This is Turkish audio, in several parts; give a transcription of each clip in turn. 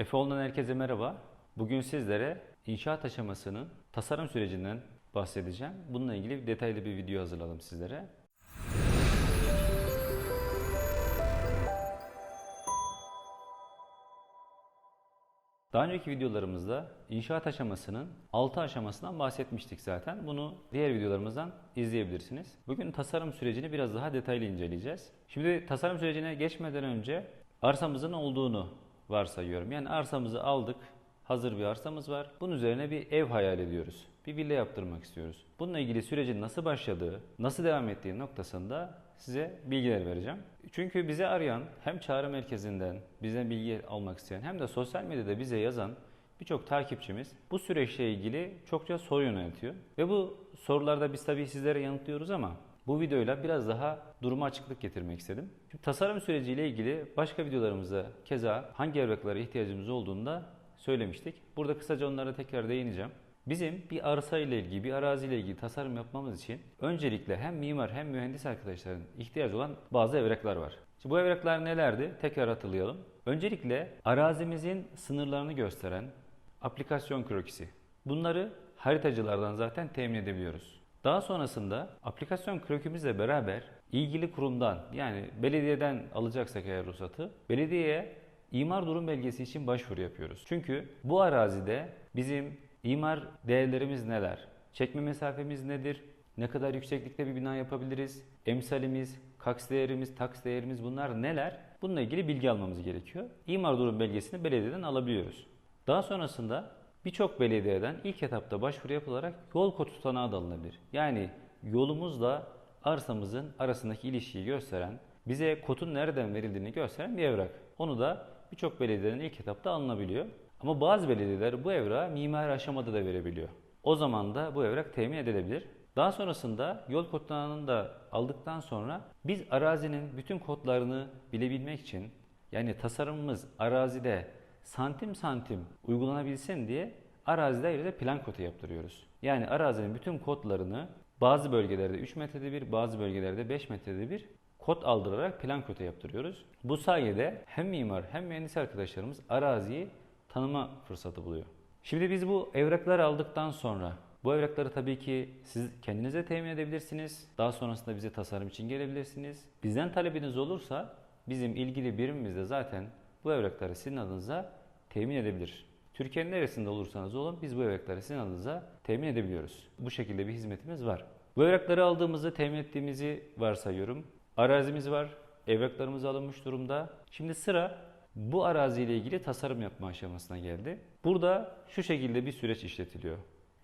Efeoğlu'ndan herkese merhaba. Bugün sizlere inşaat aşamasının tasarım sürecinden bahsedeceğim. Bununla ilgili detaylı bir video hazırladım sizlere. Daha önceki videolarımızda inşaat aşamasının 6 aşamasından bahsetmiştik zaten. Bunu diğer videolarımızdan izleyebilirsiniz. Bugün tasarım sürecini biraz daha detaylı inceleyeceğiz. Şimdi tasarım sürecine geçmeden önce arsamızın olduğunu varsayıyorum. Yani arsamızı aldık, hazır bir arsamız var. Bunun üzerine bir ev hayal ediyoruz. Bir villa yaptırmak istiyoruz. Bununla ilgili sürecin nasıl başladığı, nasıl devam ettiği noktasında size bilgiler vereceğim. Çünkü bize arayan hem çağrı merkezinden bizden bilgi almak isteyen hem de sosyal medyada bize yazan birçok takipçimiz bu süreçle ilgili çokça soru yöneltiyor. Ve bu sorularda biz tabii sizlere yanıtlıyoruz ama bu videoyla biraz daha duruma açıklık getirmek istedim. Şimdi tasarım süreciyle ilgili başka videolarımızda keza hangi evraklara ihtiyacımız olduğunu da söylemiştik. Burada kısaca onlara tekrar değineceğim. Bizim bir arsa ile ilgili, bir arazi ile ilgili tasarım yapmamız için öncelikle hem mimar hem mühendis arkadaşların ihtiyacı olan bazı evraklar var. Şimdi bu evraklar nelerdi? Tekrar hatırlayalım. Öncelikle arazimizin sınırlarını gösteren aplikasyon krokisi. Bunları haritacılardan zaten temin edebiliyoruz. Daha sonrasında aplikasyon krokimizle beraber ilgili kurumdan yani belediyeden alacaksak eğer ruhsatı belediyeye imar durum belgesi için başvuru yapıyoruz. Çünkü bu arazide bizim imar değerlerimiz neler? Çekme mesafemiz nedir? Ne kadar yükseklikte bir bina yapabiliriz? Emsalimiz, kaks değerimiz, taks değerimiz bunlar neler? Bununla ilgili bilgi almamız gerekiyor. İmar durum belgesini belediyeden alabiliyoruz. Daha sonrasında birçok belediyeden ilk etapta başvuru yapılarak yol kodu tutanağı da alınabilir. Yani yolumuzla arsamızın arasındaki ilişkiyi gösteren, bize kodun nereden verildiğini gösteren bir evrak. Onu da birçok belediyeden ilk etapta alınabiliyor. Ama bazı belediyeler bu evrağı mimari aşamada da verebiliyor. O zaman da bu evrak temin edilebilir. Daha sonrasında yol kodlarını da aldıktan sonra biz arazinin bütün kodlarını bilebilmek için yani tasarımımız arazide santim santim uygulanabilsin diye arazide ayrıca plan kodu yaptırıyoruz. Yani arazinin bütün kodlarını bazı bölgelerde 3 metrede bir, bazı bölgelerde 5 metrede bir kod aldırarak plan kodu yaptırıyoruz. Bu sayede hem mimar hem mühendis arkadaşlarımız araziyi tanıma fırsatı buluyor. Şimdi biz bu evrakları aldıktan sonra bu evrakları tabii ki siz kendinize temin edebilirsiniz. Daha sonrasında bize tasarım için gelebilirsiniz. Bizden talebiniz olursa bizim ilgili birimimiz de zaten bu evrakları sizin adınıza temin edebilir. Türkiye'nin neresinde olursanız olun biz bu evrakları sizin adınıza temin edebiliyoruz. Bu şekilde bir hizmetimiz var. Bu evrakları aldığımızı, temin ettiğimizi varsayıyorum. Arazimiz var, evraklarımız alınmış durumda. Şimdi sıra bu araziyle ilgili tasarım yapma aşamasına geldi. Burada şu şekilde bir süreç işletiliyor.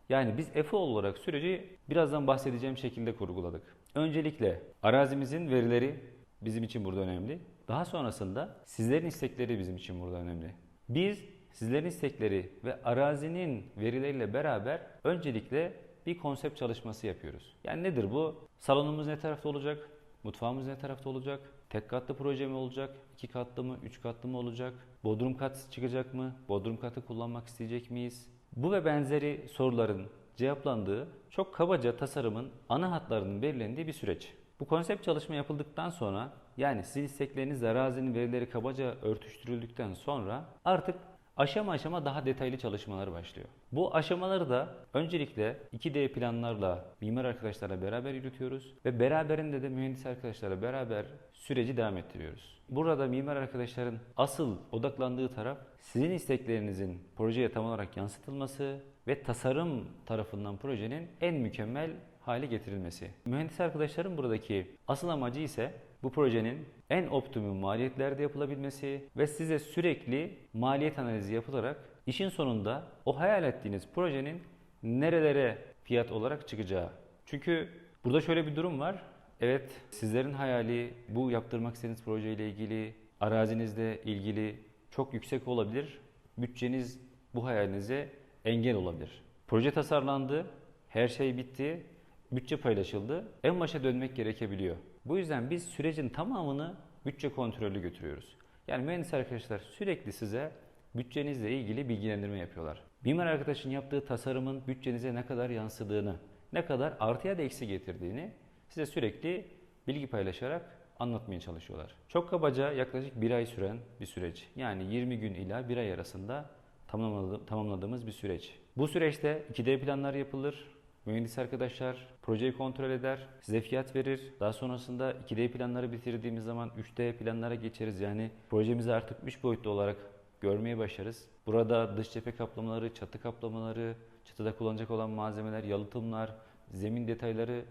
Yani biz EFO olarak süreci birazdan bahsedeceğim şekilde kurguladık. Öncelikle arazimizin verileri bizim için burada önemli. Daha sonrasında sizlerin istekleri bizim için burada önemli. Biz sizlerin istekleri ve arazinin verileriyle beraber öncelikle bir konsept çalışması yapıyoruz. Yani nedir bu? Salonumuz ne tarafta olacak? Mutfağımız ne tarafta olacak? Tek katlı proje mi olacak? İki katlı mı? Üç katlı mı olacak? Bodrum kat çıkacak mı? Bodrum katı kullanmak isteyecek miyiz? Bu ve benzeri soruların cevaplandığı çok kabaca tasarımın ana hatlarının belirlendiği bir süreç. Bu konsept çalışma yapıldıktan sonra yani sizin istekleriniz arazinin verileri kabaca örtüştürüldükten sonra artık aşama aşama daha detaylı çalışmalar başlıyor. Bu aşamaları da öncelikle 2D planlarla mimar arkadaşlarla beraber yürütüyoruz ve beraberinde de mühendis arkadaşlarla beraber süreci devam ettiriyoruz. Burada mimar arkadaşların asıl odaklandığı taraf sizin isteklerinizin projeye tam olarak yansıtılması ve tasarım tarafından projenin en mükemmel hale getirilmesi. Mühendis arkadaşların buradaki asıl amacı ise bu projenin en optimum maliyetlerde yapılabilmesi ve size sürekli maliyet analizi yapılarak işin sonunda o hayal ettiğiniz projenin nerelere fiyat olarak çıkacağı. Çünkü burada şöyle bir durum var. Evet sizlerin hayali bu yaptırmak istediğiniz projeyle ilgili, arazinizle ilgili çok yüksek olabilir. Bütçeniz bu hayalinize engel olabilir. Proje tasarlandı, her şey bitti, bütçe paylaşıldı. En başa dönmek gerekebiliyor. Bu yüzden biz sürecin tamamını bütçe kontrolü götürüyoruz. Yani mühendis arkadaşlar sürekli size bütçenizle ilgili bilgilendirme yapıyorlar. Mimar arkadaşın yaptığı tasarımın bütçenize ne kadar yansıdığını, ne kadar artıya da eksi getirdiğini size sürekli bilgi paylaşarak anlatmaya çalışıyorlar. Çok kabaca yaklaşık bir ay süren bir süreç. Yani 20 gün ila bir ay arasında tamamladı- tamamladığımız bir süreç. Bu süreçte 2D planlar yapılır. Mühendis arkadaşlar projeyi kontrol eder, size fiyat verir. Daha sonrasında 2D planları bitirdiğimiz zaman 3D planlara geçeriz. Yani projemizi artık 3 boyutlu olarak görmeye başlarız. Burada dış cephe kaplamaları, çatı kaplamaları, çatıda kullanacak olan malzemeler, yalıtımlar, zemin detayları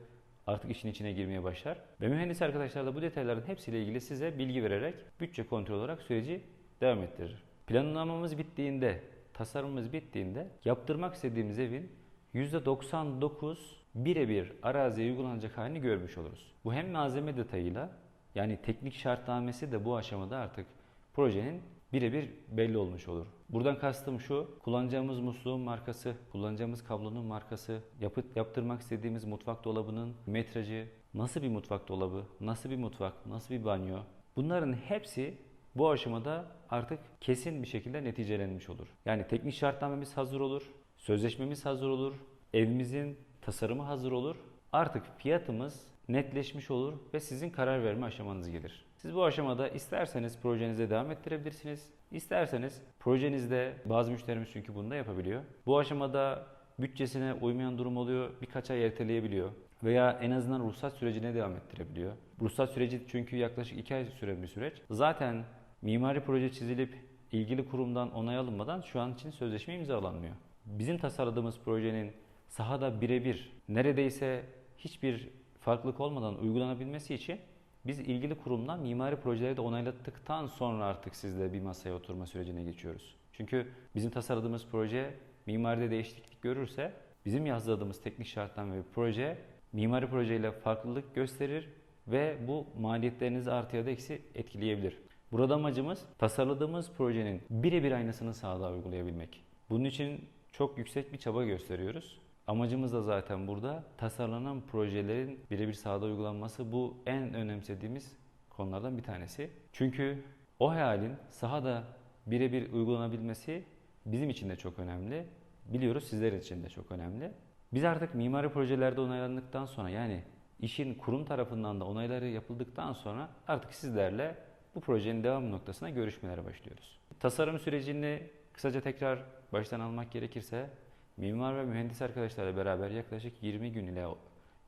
artık işin içine girmeye başlar. Ve mühendis arkadaşlar da bu detayların hepsiyle ilgili size bilgi vererek bütçe kontrol olarak süreci devam ettirir. Planlamamız bittiğinde, tasarımımız bittiğinde yaptırmak istediğimiz evin %99 birebir araziye uygulanacak halini görmüş oluruz. Bu hem malzeme detayıyla yani teknik şartnamesi de bu aşamada artık projenin birebir belli olmuş olur. Buradan kastım şu, kullanacağımız musluğun markası, kullanacağımız kablonun markası, yapıt, yaptırmak istediğimiz mutfak dolabının metrajı, nasıl bir mutfak dolabı, nasıl bir mutfak, nasıl bir banyo. Bunların hepsi bu aşamada artık kesin bir şekilde neticelenmiş olur. Yani teknik şartnamemiz hazır olur, sözleşmemiz hazır olur, evimizin tasarımı hazır olur. Artık fiyatımız netleşmiş olur ve sizin karar verme aşamanız gelir. Siz bu aşamada isterseniz projenize devam ettirebilirsiniz. İsterseniz projenizde bazı müşterimiz çünkü bunu da yapabiliyor. Bu aşamada bütçesine uymayan durum oluyor, birkaç ay erteleyebiliyor veya en azından ruhsat sürecine devam ettirebiliyor. Ruhsat süreci çünkü yaklaşık 2 ay süren bir süreç. Zaten mimari proje çizilip ilgili kurumdan onay alınmadan şu an için sözleşme imzalanmıyor. Bizim tasarladığımız projenin sahada birebir neredeyse hiçbir farklılık olmadan uygulanabilmesi için biz ilgili kurumdan mimari projeleri de onaylattıktan sonra artık sizle bir masaya oturma sürecine geçiyoruz. Çünkü bizim tasarladığımız proje mimaride değişiklik görürse bizim yazdırdığımız teknik şartname ve proje mimari projeyle farklılık gösterir ve bu maliyetlerinizi artı ya da eksi etkileyebilir. Burada amacımız tasarladığımız projenin birebir aynısını sahada uygulayabilmek. Bunun için çok yüksek bir çaba gösteriyoruz. Amacımız da zaten burada tasarlanan projelerin birebir sahada uygulanması bu en önemsediğimiz konulardan bir tanesi. Çünkü o hayalin sahada birebir uygulanabilmesi bizim için de çok önemli. Biliyoruz sizler için de çok önemli. Biz artık mimari projelerde onaylandıktan sonra yani işin kurum tarafından da onayları yapıldıktan sonra artık sizlerle bu projenin devam noktasına görüşmelere başlıyoruz. Tasarım sürecini kısaca tekrar baştan almak gerekirse mimar ve mühendis arkadaşlarla beraber yaklaşık 20 gün ile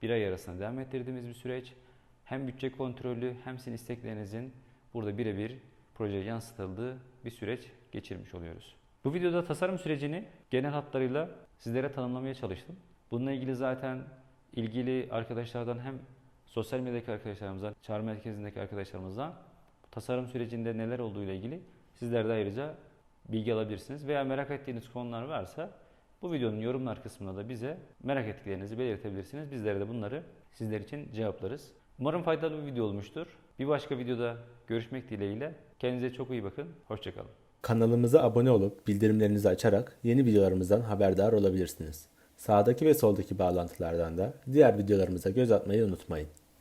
bir ay arasında devam ettirdiğimiz bir süreç. Hem bütçe kontrolü hem sizin isteklerinizin burada birebir projeye yansıtıldığı bir süreç geçirmiş oluyoruz. Bu videoda tasarım sürecini genel hatlarıyla sizlere tanımlamaya çalıştım. Bununla ilgili zaten ilgili arkadaşlardan hem sosyal medyadaki arkadaşlarımızdan, çağrı merkezindeki arkadaşlarımızdan tasarım sürecinde neler olduğu ile ilgili sizler de ayrıca bilgi alabilirsiniz. Veya merak ettiğiniz konular varsa bu videonun yorumlar kısmında da bize merak ettiklerinizi belirtebilirsiniz. Bizlere de bunları sizler için cevaplarız. Umarım faydalı bir video olmuştur. Bir başka videoda görüşmek dileğiyle. Kendinize çok iyi bakın. Hoşçakalın. Kanalımıza abone olup bildirimlerinizi açarak yeni videolarımızdan haberdar olabilirsiniz. Sağdaki ve soldaki bağlantılardan da diğer videolarımıza göz atmayı unutmayın.